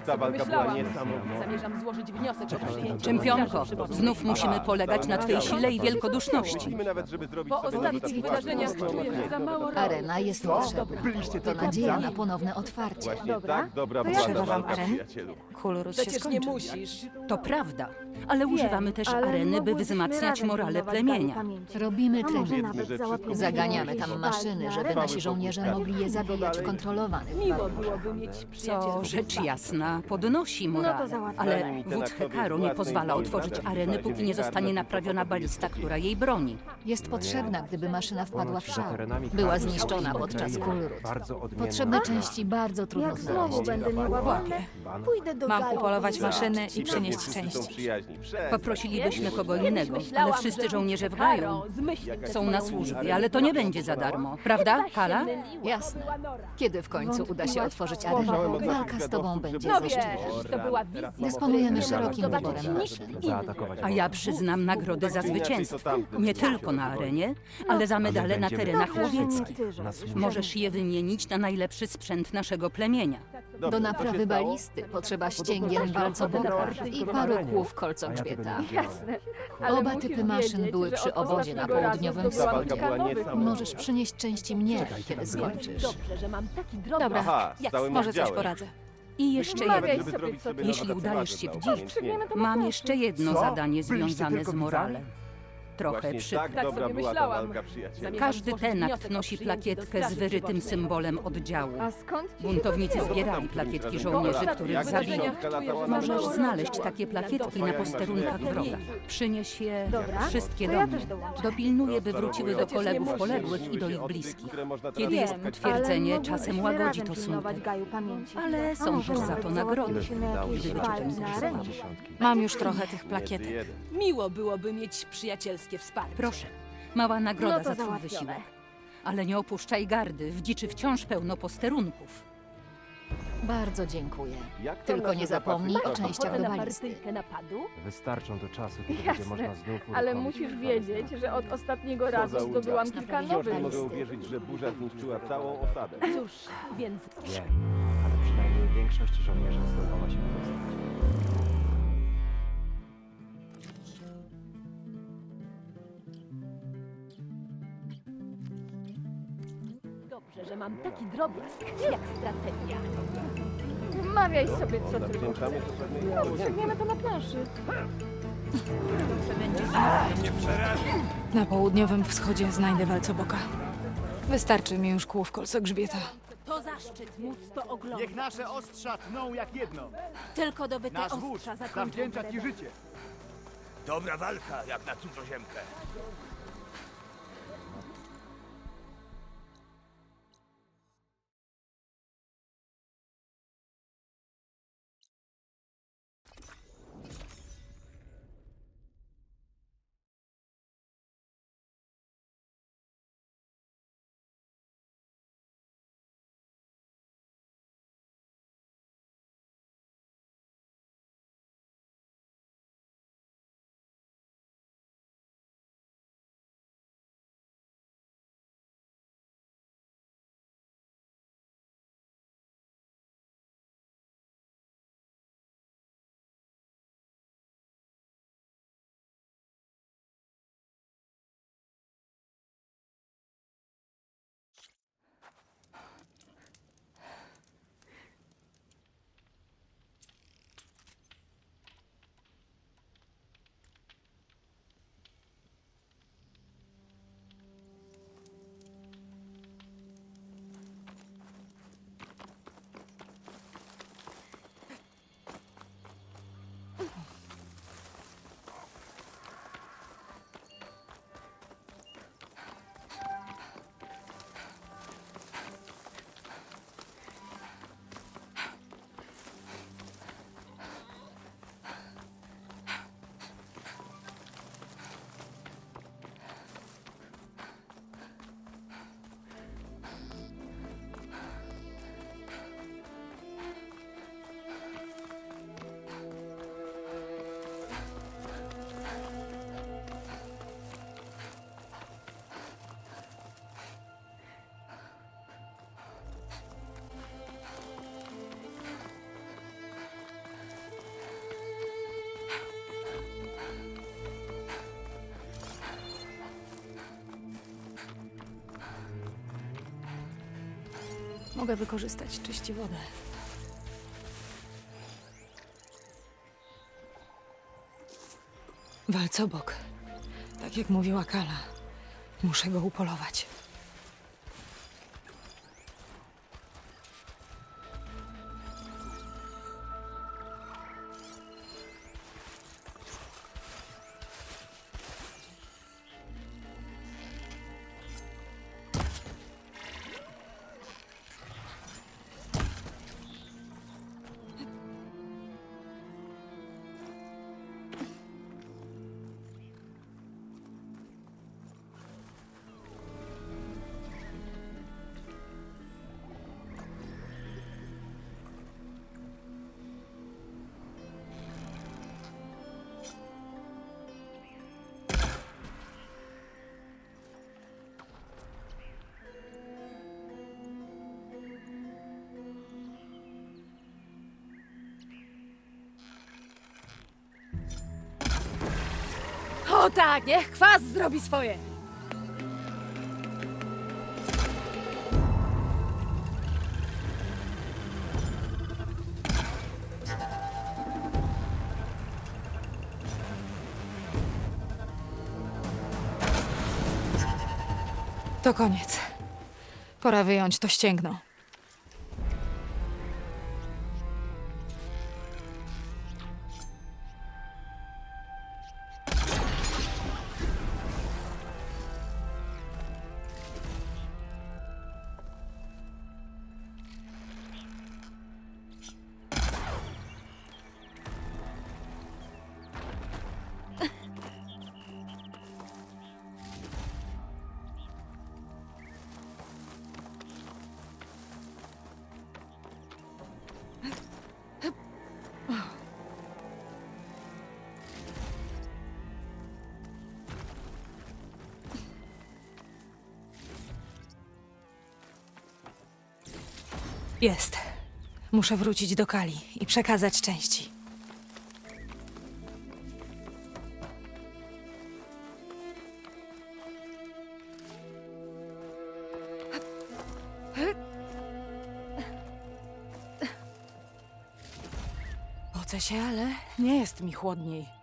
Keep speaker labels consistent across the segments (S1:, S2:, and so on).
S1: Tak
S2: Ta
S1: sobie
S2: walka była
S1: myślałam.
S2: niesamowita.
S1: Zamierzam złożyć wniosek o przyjęcie.
S3: Czempionko, znów musimy polegać na twej sile i wielkoduszności.
S2: Myślimy nawet, żeby zrobić
S1: Po
S2: sobie
S1: ostatnich wydarzeniach czuję, że za mało.
S4: Arena jest potrzebna. To nadzieja na ponowne otwarcie.
S2: Właśnie
S5: Dobra.
S2: tak dobra
S5: To
S2: była ta
S5: trzeba
S2: walka,
S5: aren?
S2: przyjacielu.
S5: Kulurus się
S1: Przecież nie
S5: skończył.
S1: musisz.
S3: To prawda, ale używamy też
S5: ale
S3: areny, by wzmacniać
S5: razem
S3: morale
S5: pilnować
S3: plemienia.
S5: Pamięci.
S4: Robimy
S5: A może
S4: trening.
S5: nawet
S2: że
S5: załapiemy
S4: Zaganiamy tam maszyny,
S5: na
S4: żeby nasi żołnierze mogli je zabijać w kontrolowanych
S1: Miło
S4: warunkach.
S1: byłoby mieć
S3: Co
S1: przyjaciela.
S3: rzecz jasna podnosi morale,
S5: załatwię.
S3: ale wódz Hekaru nie pozwala otworzyć areny, póki nie zostanie naprawiona balista, która jej broni.
S4: Jest potrzebna, gdyby maszyna wpadła w szał. Była zniszczona podczas kulrut. Potrzebne części bardzo trudno
S5: Jak znowu
S4: znaleźć.
S5: będę miała wolne, pójdę do
S6: Mam upolować maszyny i przynieść części.
S3: Poprosilibyśmy kogo innego, ale wszyscy żołnierze w gaju są na służbie, ale to nie będzie za darmo. Prawda, Kala?
S4: Jasne. Kiedy w końcu uda się otworzyć arenę? Walka z tobą będzie
S1: No wiesz,
S4: zaszczytna.
S1: to była wizja.
S4: Dysponujemy szerokim wyborem.
S3: A ja przyznam nagrody za zwycięstwo. Nie tylko na arenie, ale za medale na terenach łowieckich. Możesz je wymienić na najlepszy sprzęt naszego plemienia.
S4: Do naprawy balisty potrzeba ścięgien walcoboka i paru kłów kolcogrzbieta. Oba typy maszyn były przy obozie na południowym
S2: wschodzie.
S4: Możesz przynieść części mnie, kiedy skończysz.
S1: Dobrze, że mam taki drobny...
S6: Dobra,
S2: Aha, z
S6: jak
S2: całym
S6: może coś
S2: oddziałem.
S6: poradzę.
S3: I jeszcze jedno.
S5: Sobie, co
S3: Jeśli udajesz się w
S2: upamiętnienia.
S3: Mam jeszcze jedno zadanie związane z morale. Trochę
S2: Właśnie tak
S1: Tak
S2: dobra
S1: sobie
S2: była ta
S1: myślałam.
S2: walka,
S3: Każdy
S1: złożyć
S3: tenakt
S1: wniosek o
S3: nosi
S1: przyjęcie do
S3: plakietkę
S1: straży
S3: z wyrytym symbolem oddziału.
S5: A skąd ci się
S3: Buntownicy zbierali plakietki żołnierzy, których zabili. Możesz znaleźć takie plakietki na posterunkach wroga. Przynieś je
S5: Dobra,
S3: wszystkie
S5: to
S3: do
S5: ja
S3: mnie.
S5: też dołączę.
S3: Dopilnuję, by wróciły do kolegów poległych i do ich bliskich. Kiedy jest potwierdzenie,
S5: Ale
S3: czasem łagodzi
S5: razem
S3: to
S5: pilnować
S3: smutek.
S5: Gaju pamięci.
S3: Ale są też za to nagrody. Gdyby cię to interesowało.
S6: Mam już trochę tych plakietek.
S2: Między jeden.
S1: Miło byłoby mieć wsparcie.
S3: Proszę, mała nagroda
S5: No to
S3: za twój
S5: załatwione.
S3: wysiłek. Ale nie opuszczaj gardy, w dziczy wciąż pełno posterunków.
S4: Bardzo dziękuję.
S2: Jak
S4: Tylko
S2: nasze
S4: nie zapomnij o częściach
S1: Ochotę
S4: do
S1: na
S4: balisty.
S1: partyjkę napadu?
S7: Wystarczą do czasu, kiedy
S5: Jasne,
S7: będzie można znów
S5: Ale
S7: uruchomić
S5: musisz wiedzieć, że od ostatniego
S2: Co
S5: razu
S2: za
S5: zdobyłam kilka
S2: Wciąż
S5: nowych.
S2: mogę uwierzyć, że burza zniszczyła całą osadę.
S1: Cóż, więc
S7: Wiem, ale przynajmniej większość żołnierzy zdawała się poznać.
S1: Dobrze, że mam taki drobiazg jak strategia.
S5: Wmawiaj sobie, co tylko
S2: Zawdzięczamy
S5: chcesz. No, przegniemy to na planszy.
S6: Na południowym wschodzie znajdę walcoboka. Wystarczy mi już kłów kolcogrzbieta.
S1: To zaszczyt móc to oglądać.
S8: Niech nasze ostrza tną jak jedno.
S1: Tylko dobyte
S8: Nasz wódz
S1: ostrza zakończą
S8: zawdzięcza ci życie. Dobra walka, jak na cudzoziemkę.
S6: Mogę wykorzystać czyści wodę. Walcobok. Tak jak mówiła Kala. Muszę go upolować.
S1: O tak, niech kwas zrobi swoje!
S6: To koniec. Pora wyjąć to ścięgno. Jest. Muszę wrócić do Kali i przekazać części. Pocę się, ale nie jest mi chłodniej.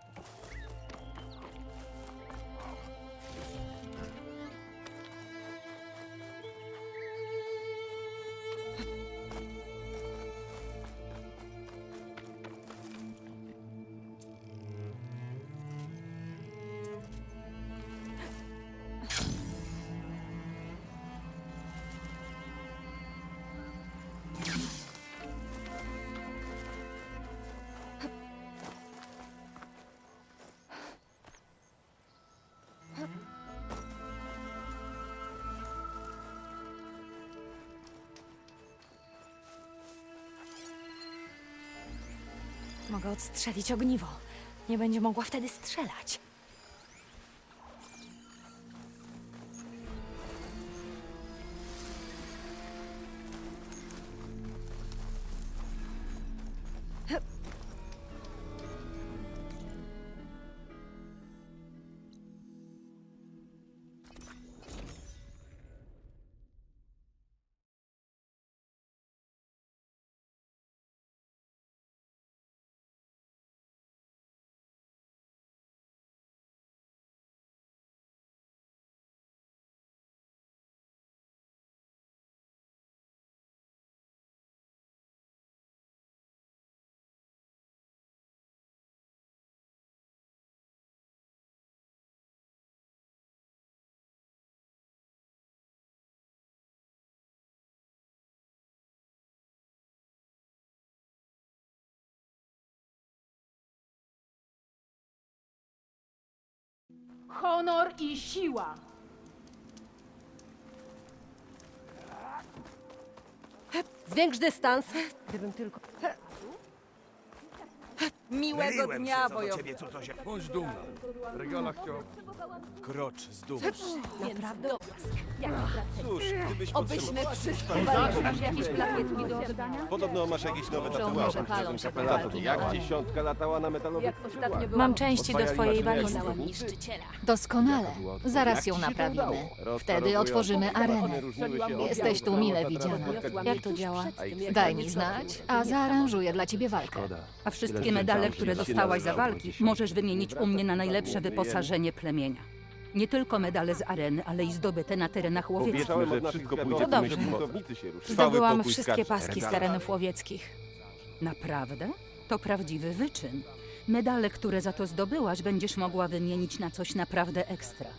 S6: Mogę odstrzelić ogniwo. Nie będzie mogła wtedy strzelać.
S1: Honor i siła! Zwiększ dystans. Gdybym tylko...
S3: Miłego
S8: Myliłem
S3: dnia,
S8: się co do
S3: bojowy.
S8: ciebie, się...
S9: Bądź dumna. Regala chciał.
S8: Krocz z dumą.
S1: Naprawdę.
S2: Cóż, gdybyś
S1: Obyśmy wszyscy Masz jakieś plakietki do oddania?
S2: Podobno masz jakieś nowe tatuaże.
S4: palą się
S2: Za to
S4: walki
S2: jak dziesiątka latała na metalowych
S1: Jak
S2: skrzydłach.
S1: ostatnio byłam
S6: Mam części do twojej walizki.
S2: zawodnicy?
S4: Doskonale. Zaraz ją naprawimy. Wtedy otworzymy arenę. Jesteś tu mile widziana.
S6: Jak to działa?
S4: Daj mi znać, a zaaranżuję dla ciebie walkę.
S3: A wszystkie medale, które dostałaś za walki, możesz wymienić u mnie na najlepsze wyposażenie plemienia. Nie tylko medale z areny, ale i zdobyte na terenach łowieckich.
S2: Powiedziałem, że wszystko pójdzie,
S6: dobrze. Zdobyłam
S2: pokój
S6: wszystkie
S2: skacze.
S6: paski z terenów łowieckich.
S3: Naprawdę? To prawdziwy wyczyn. Medale, które za to zdobyłaś, będziesz mogła wymienić na coś naprawdę ekstra.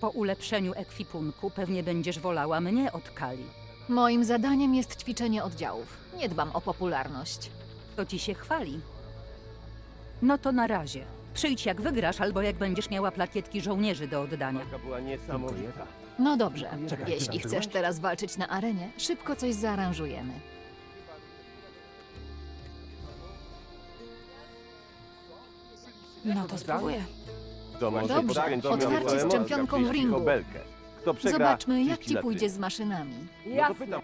S3: Po ulepszeniu ekwipunku pewnie będziesz wolała mnie od Kali.
S4: Moim zadaniem jest ćwiczenie oddziałów. Nie dbam o popularność.
S3: To ci się chwali. No to na razie. Przyjdź jak wygrasz, albo jak będziesz miała plakietki żołnierzy do oddania.
S2: Walka była niesamowita.
S4: No dobrze, jeśli chcesz teraz walczyć na arenie, szybko coś zaaranżujemy.
S6: No to spróbuję.
S2: To może
S4: Dobrze, otwarcie z czempionką w ringu.
S2: obelkę. Kto przegra,
S4: Zobaczmy, jak
S2: ci
S4: pójdzie z maszynami.
S2: No to pytam.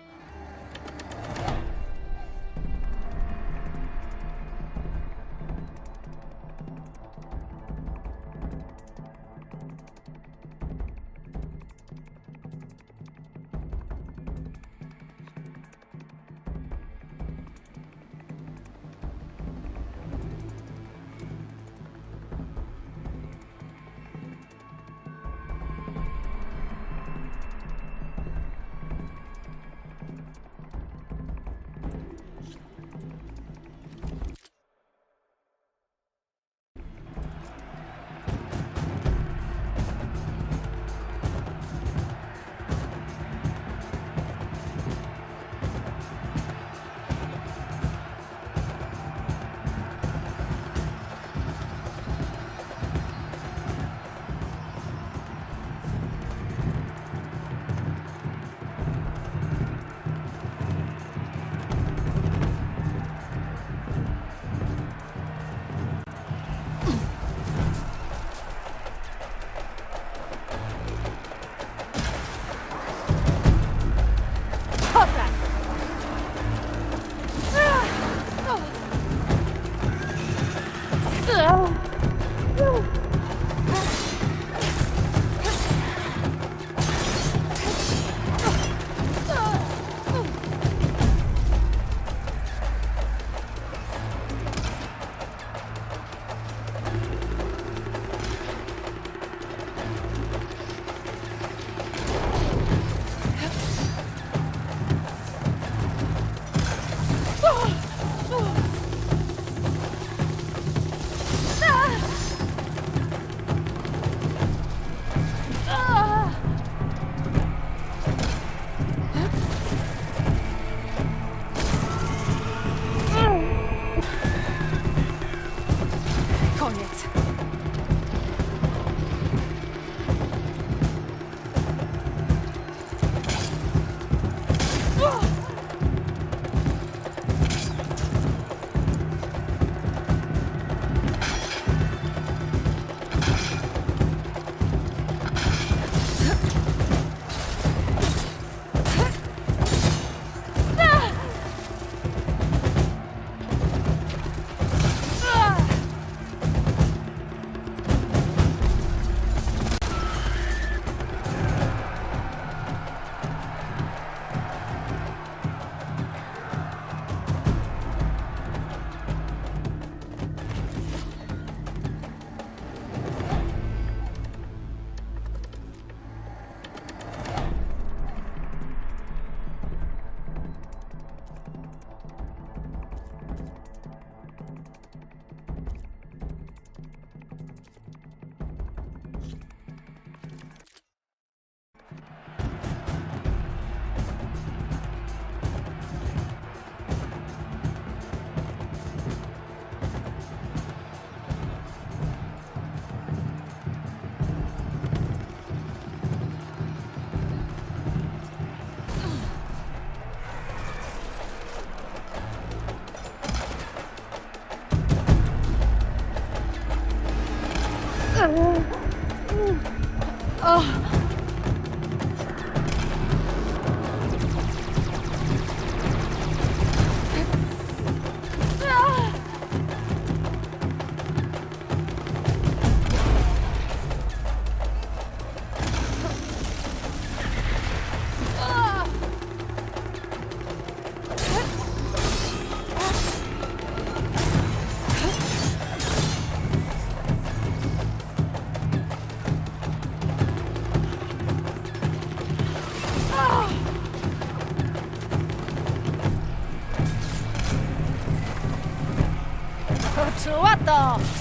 S6: Stop!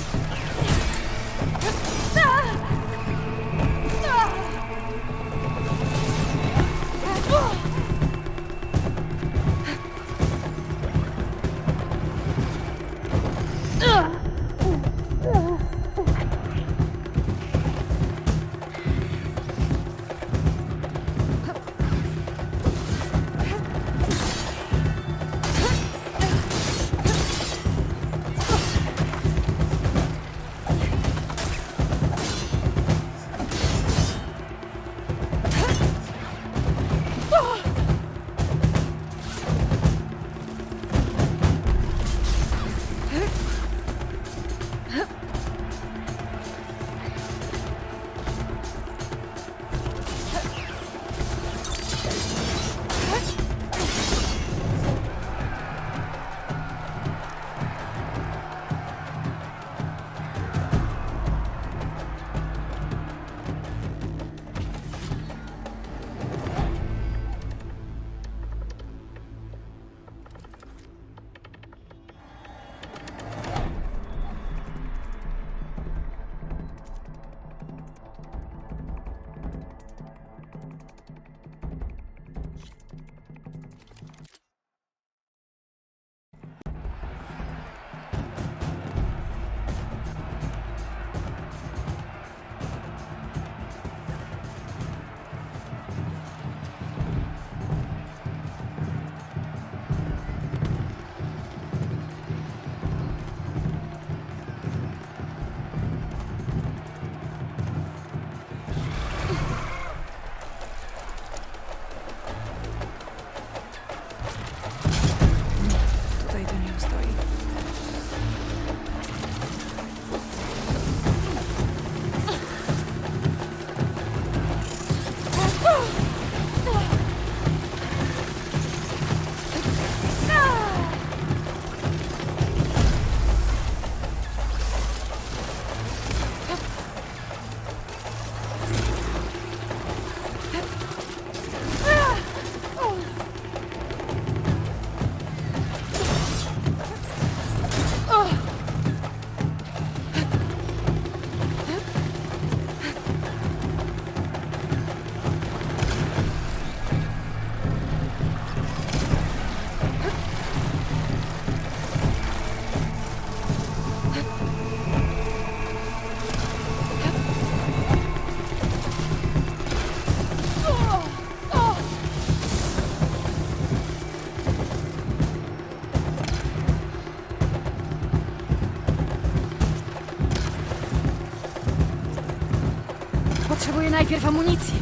S6: Najpierw amunicji.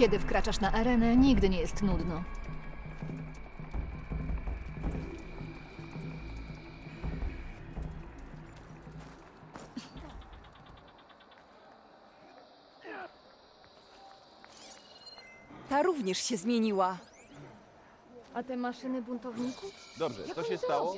S4: Kiedy wkraczasz na arenę, nigdy nie jest nudno.
S1: Ta również się zmieniła.
S5: A te maszyny buntowników?
S2: Dobrze, co się stało?